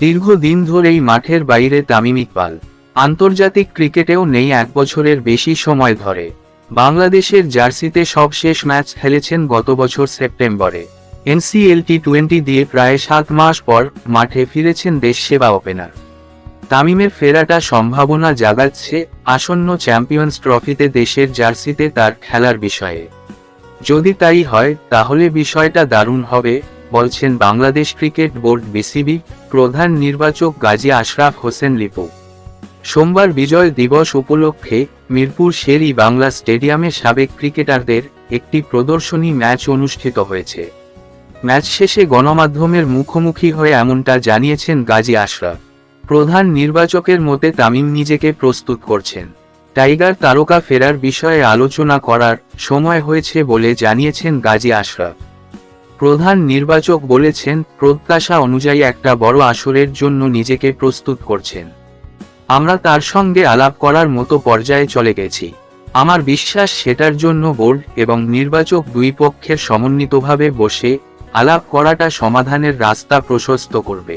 দীর্ঘদিন ধরেই মাঠের বাইরে তামিম ইকবাল। আন্তর্জাতিক ক্রিকেটেও নেই এক বছরের বেশি সময় ধরে। বাংলাদেশের জার্সিতে সবশেষ ম্যাচ খেলেছেন গত বছর সেপ্টেম্বরে। এনসিএল টি টোয়েন্টি দিয়ে প্রায় সাত মাস পর মাঠে ফিরেছেন দেশ সেবা ওপেনার। তামিমের ফেরাটা সম্ভাবনা জাগাচ্ছে আসন্ন চ্যাম্পিয়ন্স ট্রফিতে দেশের জার্সিতে তার খেলার বিষয়ে। যদি তাই হয়, তাহলে বিষয়টা দারুণ হবে বলছেন বাংলাদেশ ক্রিকেট বোর্ড বিসিবি প্রধান নির্বাচক গাজী আশরাফ হোসেন লিপু। সোমবার বিজয় দিবস উপলক্ষে মিরপুর শেরি বাংলা স্টেডিয়ামে সাবেক ক্রিকেটারদের একটি প্রদর্শনী ম্যাচ অনুষ্ঠিত হয়েছে। ম্যাচ শেষে গণমাধ্যমের মুখোমুখি হয়ে এমনটা জানিয়েছেন গাজী আশরাফ। প্রধান নির্বাচকের মতে তামিম নিজেকে প্রস্তুত করছেন। টাইগার তারকা ফেরার বিষয়ে আলোচনা করার সময় হয়েছে বলে জানিয়েছেন গাজী আশরাফ। প্রধান নির্বাচক বলেছেন, প্রত্যাশা অনুযায়ী একটা বড় আসরের জন্য নিজেকে প্রস্তুত করছেন। আমরা তার সঙ্গে আলাপ করার মতো পর্যায়ে চলে গেছি। আমার বিশ্বাস সেটার জন্য বোর্ড এবং নির্বাচক দুই পক্ষের সমন্বিতভাবে বসে আলাপ করাটা সমাধানের রাস্তা প্রশস্ত করবে।